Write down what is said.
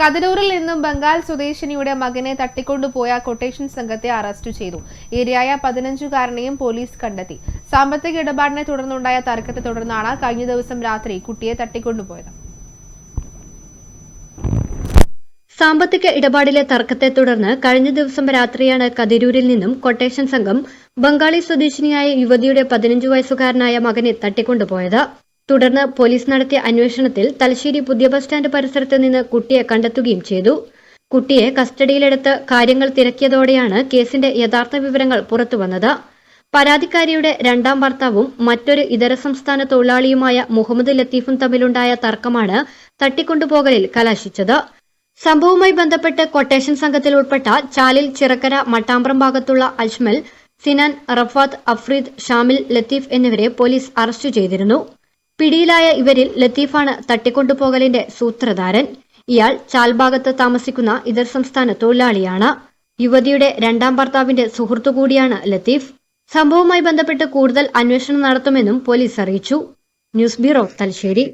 കതിരൂരിൽ നിന്നും ബംഗാൾ സ്വദേശിനിയുടെ മകനെ തട്ടിക്കൊണ്ടുപോയ കൊട്ടേഷൻ സംഘത്തെ അറസ്റ്റ് ചെയ്തു. ഇരയായ പതിനഞ്ചുകാരനെയും പോലീസ് കണ്ടെത്തി. സാമ്പത്തിക ഇടപാടിനെ തുടർന്നുണ്ടായ തർക്കത്തെ തുടർന്നാണ് കഴിഞ്ഞ ദിവസം രാത്രി കുട്ടിയെ തട്ടിക്കൊണ്ടുപോയത്. സാമ്പത്തിക ഇടപാടിലെ തർക്കത്തെ തുടർന്ന് കഴിഞ്ഞ ദിവസം രാത്രിയാണ് കതിരൂരിൽ നിന്നും കൊട്ടേഷൻ സംഘം ബംഗാളി സ്വദേശിനിയായ യുവതിയുടെ പതിനഞ്ചു വയസ്സുകാരനായ മകനെ തട്ടിക്കൊണ്ടുപോയത്. തുടർന്ന് പോലീസ് നടത്തിയ അന്വേഷണത്തിൽ തലശ്ശേരി പുതിയ ബസ് സ്റ്റാൻഡ് പരിസരത്ത് നിന്ന് കുട്ടിയെ കണ്ടെത്തുകയും ചെയ്തു. കുട്ടിയെ കസ്റ്റഡിയിലെടുത്ത് കാര്യങ്ങൾ തിരക്കിയതോടെയാണ് കേസിന്റെ യഥാർത്ഥ വിവരങ്ങൾ പുറത്തുവന്നത്. പരാതിക്കാരിയുടെ രണ്ടാം ഭർത്താവും മറ്റൊരു ഇതര സംസ്ഥാന തൊഴിലാളിയുമായ മുഹമ്മദ് ലത്തീഫും തമ്മിലുണ്ടായ തർക്കമാണ് തട്ടിക്കൊണ്ടുപോകലിൽ കലാശിച്ചത്. സംഭവവുമായി ബന്ധപ്പെട്ട് കൊട്ടേഷൻ സംഘത്തിൽ ഉൾപ്പെട്ട ചാലിൽ ചിറക്കര മട്ടാമ്പ്രം ഭാഗത്തുള്ള അജ്മൽ സിനാൻ റഫാത്ത് അഫ്രീദ് ഷാമിൽ ലത്തീഫ് എന്നിവരെ പോലീസ് അറസ്റ്റ് ചെയ്തിരുന്നു. പിടിയിലായ ഇവരിൽ ലത്തീഫാണ് തട്ടിക്കൊണ്ടുപോകലിന്റെ സൂത്രധാരൻ. ഇയാൾ ചാൽഭാഗത്ത് താമസിക്കുന്ന ഇതർ സംസ്ഥാന തൊഴിലാളിയാണ്. യുവതിയുടെ രണ്ടാം ഭർത്താവിന്റെ സുഹൃത്തു കൂടിയാണ് ലത്തീഫ്. സംഭവവുമായി ബന്ധപ്പെട്ട് കൂടുതൽ അന്വേഷണം നടത്തുമെന്നും പോലീസ് അറിയിച്ചു. News bureau Thalassery.